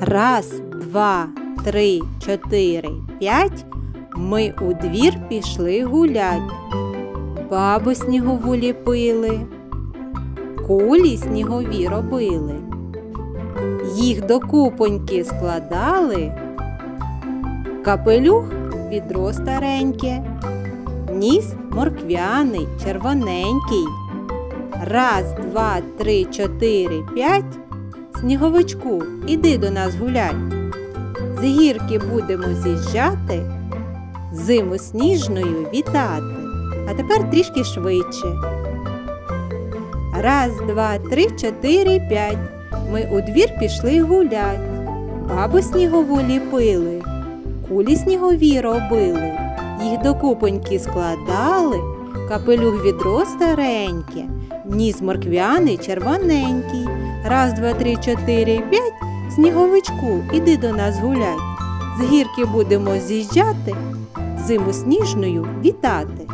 Раз, два, три, чотири, п'ять. Ми у двір пішли гулять. Бабу снігову ліпили, кулі снігові робили. Їх до купоньки складали. Капелюх відро стареньке, ніс морквяний, червоненький. Раз, два, три, чотири, п'ять. Сніговичку, іди до нас гулять. З гірки будемо з'їжджати, зиму сніжною вітати. А тепер трішки швидше. Раз, два, три, чотири, п'ять. Ми у двір пішли гулять. Бабу снігову ліпили, кулі снігові робили, їх до купоньки складали, капелюх відро стареньке, ніс морквяний червоненький. Раз, два, три, чотири, п'ять. Сніговичку, іди до нас гуляй. З гірки будемо з'їжджати, зиму сніжною вітати.